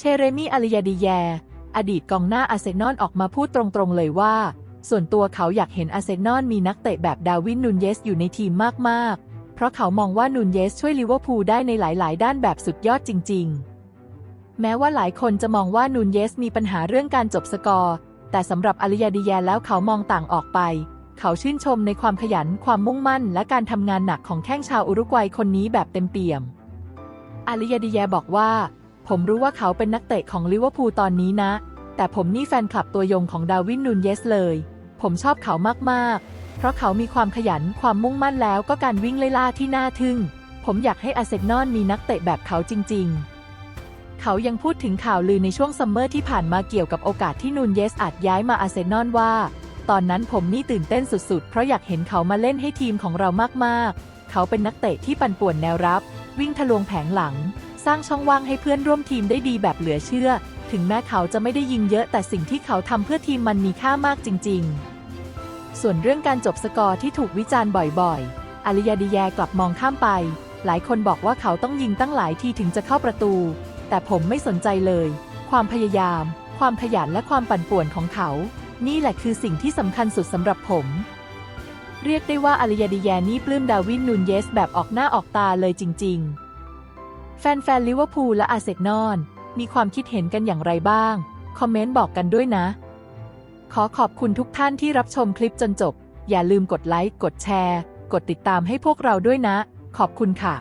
เชเรมีอาริยาดิแย อดีตกองหน้าอาเซนอลออกมาพูดตรงๆเลยว่า ส่วนตัวเขาอยากเห็นอาเซนอลมีนักเตะแบบดาวินนูนเยสอยู่ในทีมมากๆ เพราะเขามองว่านูนเยสช่วยลิเวอร์พูลได้ในหลายๆ ด้านแบบสุดยอดจริง ๆ แม้ว่าหลายคนจะมองว่านูนเยสมีปัญหาเรื่องการจบสกอร์ แต่สำหรับอาริยาดิแยแล้วเขามองต่างออกไปเขาชื่นชมในความขยัน ความมุ่งมั่น และการทำงานหนักของแข้งชาวอุรุกวัยคนนี้แบบเต็มเปี่ยมอาริยาดิแยบอกว่า ผมรู้ว่าเขาเป็นนักเตะของลิเวอร์พูลตอนนี้นะ แต่ผมนี่แฟนคลับตัวยงของดาวินนูนเยสเลย ผมชอบเขามากๆ เพราะเขามีความขยันความมุ่งมั่นแล้วก็การวิ่งไล่ล่าที่น่าทึ่ง ผมอยากให้อาเซนอลมีนักเตะแบบเขาจริง ๆ เขายังพูดถึงข่าวลือในช่วงซัมเมอร์ที่ผ่านมาเกี่ยวกับโอกาสที่นูนเยสอาจย้ายมาอาเซนอลว่า ตอนนั้นผมนี่ตื่นเต้นสุดๆ เพราะอยากเห็นเขามาเล่นให้ทีมของเรามากๆ เขาเป็นนักเตะที่ปั่นป่วนแนวรับ วิ่งทะลวงแผงหลัง สร้างช่องว่างให้เพื่อนร่วมทีมได้ดีแบบเหลือเชื่อ ถึงแม้เขาจะไม่ได้ยิงเยอะแต่สิ่งที่เขาทำเพื่อทีมมันมีค่ามากจริง ๆ ส่วนเรื่องการจบสกอร์ที่ถูกวิจารณ์บ่อยๆ อาริยาดิแยกลับมองข้ามไป หลายคนบอกว่าเขาต้องยิงตั้งหลายทีถึงจะเข้าประตู แต่ผมไม่สนใจเลย ความพยายาม ความขยันและความปั่นป่วนของเขา นี่แหละคือสิ่งที่สำคัญสุดสำหรับผมเรียกได้ว่าอาริยาดิแยนี่ปลื้มดาวินนูนเยสแบบออกหน้าออกตาเลยจริง ๆ แฟนๆลิเวอร์พูลและอาร์เซนอลมีความคิดเห็นกันอย่างไรบ้าง คอมเมนต์บอกกันด้วยนะ ขอขอบคุณทุกท่านที่รับชมคลิปจนจบ อย่าลืมกดไลค์ กดแชร์ กดติดตามให้พวกเราด้วยนะ ขอบคุณค่ะ